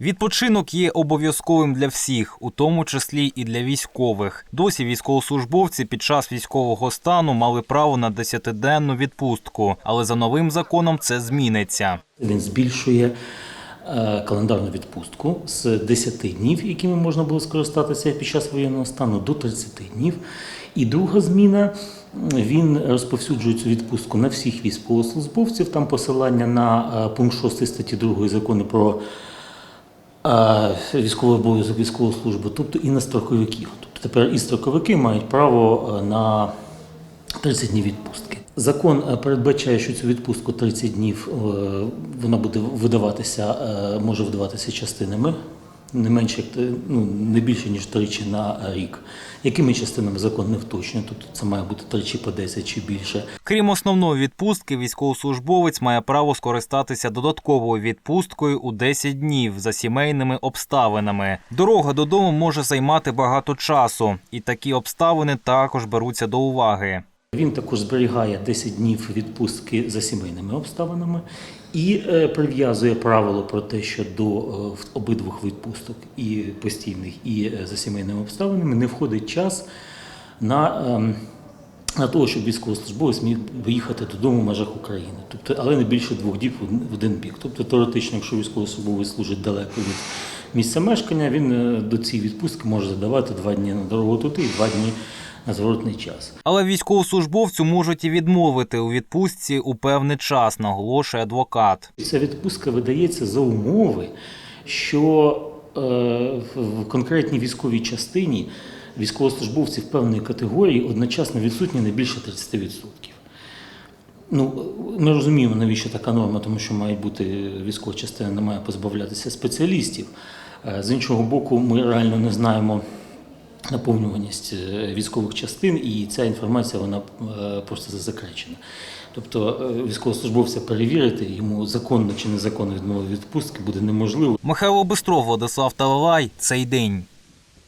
Відпочинок є обов'язковим для всіх, у тому числі і для військових. Досі військовослужбовці під час військового стану мали право на 10-денну відпустку, але за новим законом це зміниться. Він збільшує е, календарну відпустку з 10 днів, якими можна було скористатися під час воєнного стану, до 30 днів. І друга зміна. Він розповсюджує цю відпустку на всіх військовослужбовців. Там посилання на е, пункт 6 статті 2 закону про військовий обов'язок військову службу, тобто і на строковиків. Тобто тепер і строковики мають право е, на 30 днів відпустки. Закон е, передбачає, що цю відпустку 30 днів е, вона буде видаватися, е, може видаватися частинами. Не менше ну, не більше ніж тричі на рік. Якими частинами закон не вточнює? Тобто це має бути тричі по 10 чи більше. Крім основної відпустки, військовослужбовець має право скористатися додатковою відпусткою у 10 днів за сімейними обставинами. Дорога додому може займати багато часу, і такі обставини також беруться до уваги. Він також зберігає 10 днів відпустки за сімейними обставинами і е, прив'язує правило про те, що до е, обидвох відпусток і постійних, і е, за сімейними обставинами не входить час на, ем, на того, щоб військовослужбовець міг виїхати додому в межах України, тобто, але не більше двох діб в один- бік. Тобто теоретично, якщо військовослужбовець служить далеко від місця мешкання, він до цієї відпустки може задавати два дні на дорогу туди і два дні на зворотний час. Але військовослужбовцю можуть і відмовити у відпустці у певний час, наголошує адвокат. Ця відпустка видається за умови, що е, в- конкретній військовій частині військовослужбовців певної категорії одночасно відсутні не більше 30%. Ну, ми розуміємо, навіщо така норма, тому що має бути військова частина, не має позбавлятися спеціалістів. Е, З іншого боку, ми реально не знаємо наповнюваність е, військових частин, і ця інформація вона е, просто засекречена. Тобто е, військовослужбовця перевірити йому законно чи незаконно відмови відпустки буде неможливо. Михайло Бистров, Владислав Талалай. Цей день.